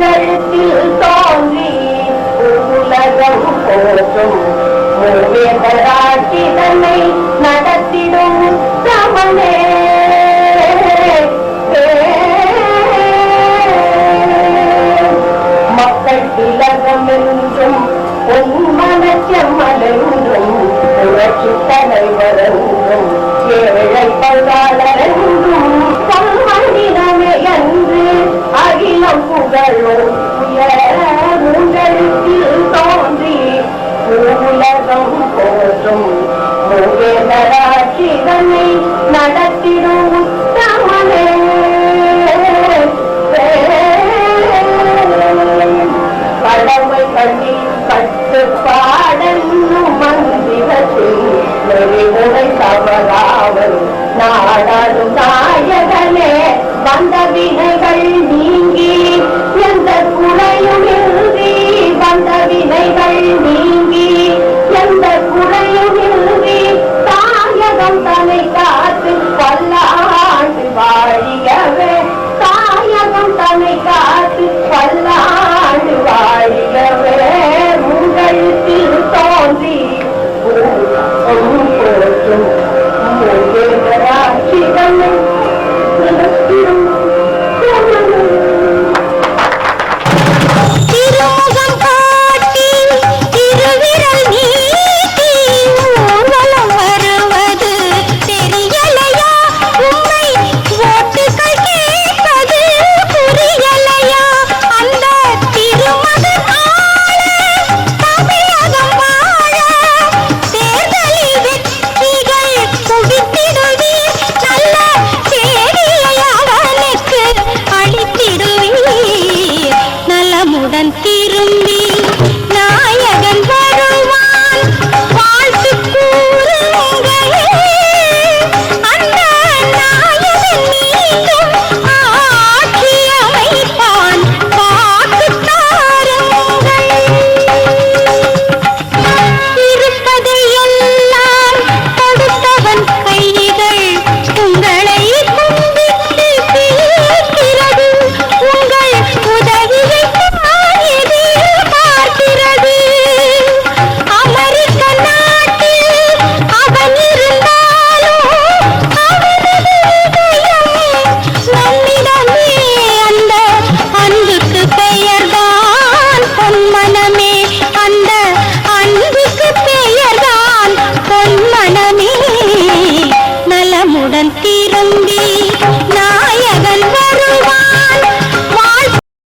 முன்னெழுத்தில் தோன்றி உலகம் போற்றும். மூவேந்தராட்சி தன்னை நடத்திடும் உத்தமனே மக்கள் திலகம் என்றும் பொன்மனச்செம்மல் என்றும் புரட்சி தலைவரும் నరాశివనై விரும்பி சக்தி ரொம்பி